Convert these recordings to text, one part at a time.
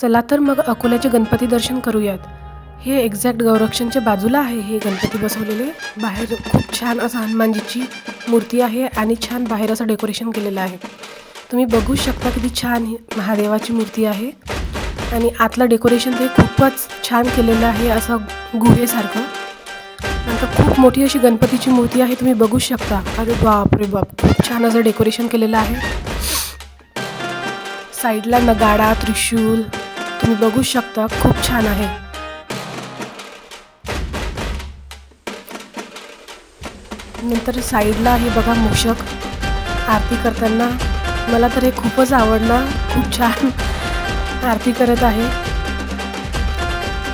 चला तर मग अकोल्याचे गणपती दर्शन करूयात. हे एक्झॅक्ट गौरक्षणच्या बाजूला आहे हे गणपती बसवलेले. बाहेर खूप छान असं हनुमानजीची मूर्ती आहे आणि छान बाहेर असं डेकोरेशन केलेलं आहे. तुम्ही बघू शकता किती छान ही महादेवाची मूर्ती आहे. आणि आतलं डेकोरेशन ते खूपच छान केलेलं आहे असं गुहेसारखं. नंतर खूप मोठी अशी गणपतीची मूर्ती आहे तुम्ही बघू शकता. अरे बाप रे बाप खूप छान असं डेकोरेशन केलेलं आहे. साईडला नगाडा त्रिशूल तुम्ही बघू शकता खूप छान आहे. नंतर साईडला हे बघा मूषक आरती करताना मला तर हे खूपच आवडलं. खूप छान आरती करत आहे.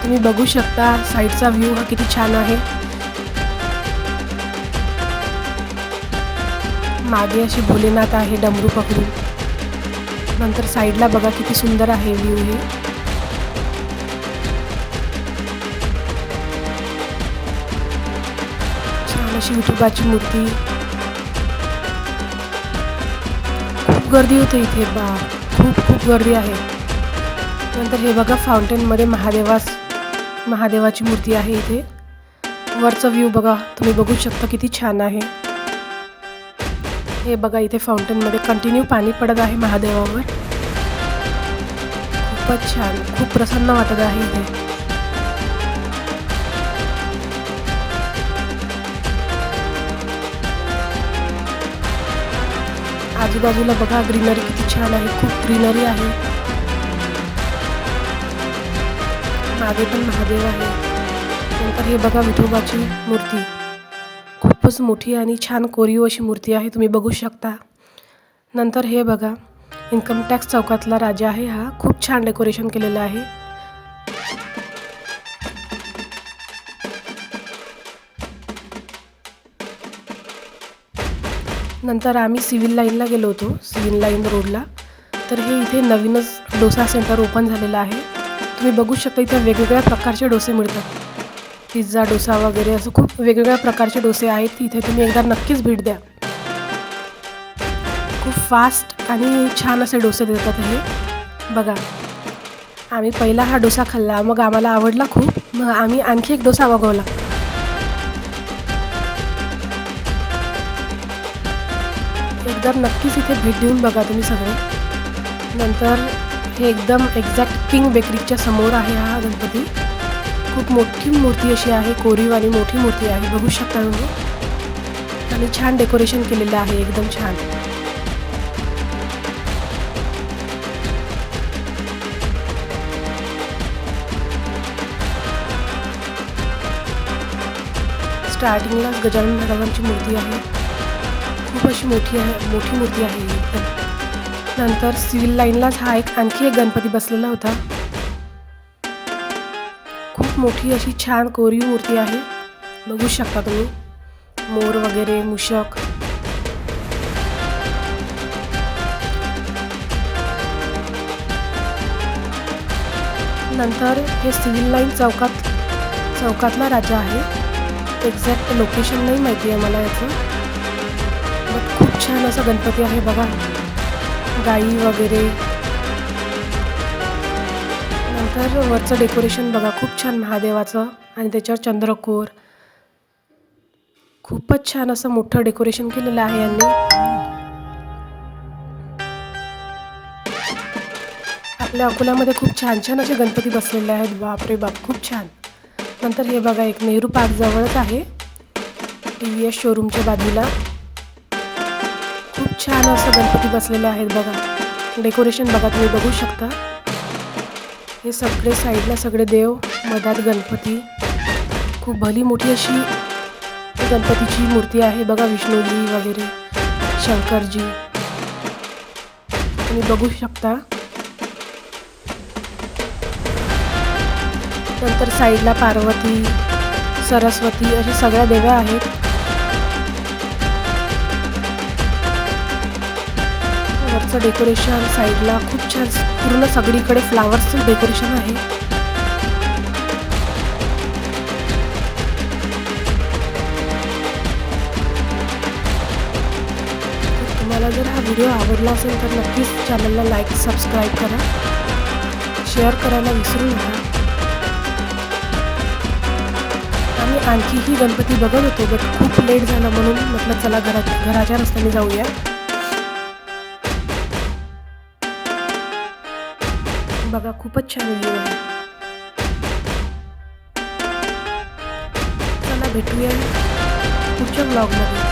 तुम्ही बघू शकता साईडचा व्ह्यू हा किती छान आहे. मागे अशी भोलेनाथ आहे डमरू पकडून. नंतर साईडला बघा किती सुंदर आहे व्ह्यू हे. अशी विठोबाची मूर्ती. खूप गर्दी होते इथे बा. खूप खूप गर्दी आहे. नंतर हे बघा फाउंटेनमध्ये महादेवास महादेवाची मूर्ती आहे इथे. वरचा व्ह्यू बघा तुम्ही बघू शकता किती छान आहे. हे बघा इथे फाउंटेनमध्ये कंटिन्यू पाणी पडत आहे महादेवावर. खूपच छान खूप प्रसन्न वाटत आहे इथे. आजूबाजूला बघा ग्रीनरी किती छान आहे खूप ग्रीनरी आहे. मागे पण महादेव आहे. नंतर हे बघा विठोबाची मूर्ती. खूपच मोठी आणि छान कोरीव अशी मूर्ती आहे तुम्ही बघू शकता. नंतर हे बघा इन्कम टॅक्स चौकातला राजा आहे हा. खूप छान डेकोरेशन केलेलं आहे. नंतर आम्ही सिव्हिल लाईनला गेलो होतो सिव्हिल लाईन रोडला. तर हे इथे नवीनच डोसा सेंटर ओपन झालेलं आहे. तुम्ही बघू शकता इथे वेगवेगळ्या प्रकारचे डोसे मिळतात. पिझ्झा डोसा वगैरे असं खूप वेगवेगळ्या प्रकारचे डोसे आहेत. तिथे तुम्ही एकदा नक्कीच भेट द्या. खूप फास्ट आणि छान असे डोसे देतात हे. बघा आम्ही पहिला हा डोसा खाल्ला. मग आम्हाला आवडला खूप. मग आम्ही आणखी एक डोसा मागवला. एकदा नक्कीच इथे भेट देऊन बघा तुम्ही सगळे. नंतर हे एकदम एक्झॅक्ट किंग बेकरीच्या समोर आहे हा गणपती. खूप मोठी मूर्ती अशी आहे कोरीव आणि मोठी मूर्ती आहे बघू शकता तुम्ही. आणि छान डेकोरेशन केलेलं आहे एकदम छान. स्टार्टिंगलाच गजानन महाराजांची मूर्ती आहे. खूप अशी मोठी आहे मोठी मूर्ती आहे नंतर सिव्हिल लाईनलाच हा एक आणखी एक गणपती बसलेला होता. खूप मोठी अशी छान कोरीव मूर्ती आहे. बघू शकता तुम्ही. मोर वगैरे मुशक नंतर हे सिव्हिल लाईन चौकात चौकातला राजा आहे. एक्झॅक्ट लोकेशन नाही माहिती आहे मला याचं. छान असा गणपती आहे बघा. गाई वगैरे. नंतर वरचं डेकोरेशन बघा खूप छान महादेवाचं आणि त्याच्यावर चंद्रकोर. खूपच छान असं मोठं डेकोरेशन केलेलं आहे यांनी. आपल्या अकोल्यामध्ये खूप छान छान असे गणपती बसलेले आहेत. बापरे बाप खूप छान. नंतर हे बघा एक नेहरू पार्क जवळच आहे. टी व्ही एस शोरूमच्या बाजूला. छान असं गणपती बसलेले आहेत बघा. डेकोरेशन बघा तुम्ही बघू शकता. हे सगळे साईडला सगळे देव मधात गणपती. खूप भली मोठी अशी गणपतीची मूर्ती आहे बघा विष्णूजी वगैरे शंकरजी. तुम्ही बघू शकता. नंतर साईडला पार्वती सरस्वती अशा सगळ्या देव्या आहेत. वरचं डेकोरेशन साईडला खूप छान पूर्ण सगळीकडे फ्लावर्सचं डेकोरेशन आहे. तुम्हाला जर हा व्हिडिओ आवडला असेल तर नक्कीच चॅनलला लाईक सबस्क्राईब करा. शेअर करायला विसरू नका. आम्ही आणखीही गणपती बघत होतो बट खूप लेट झाला म्हणून म्हटलं चला घरा घराच्या रस्त्याने जाऊया. बघा खूपच छान व्ह्यू आहे. चला भेटूया पुढच्या ब्लॉगमध्ये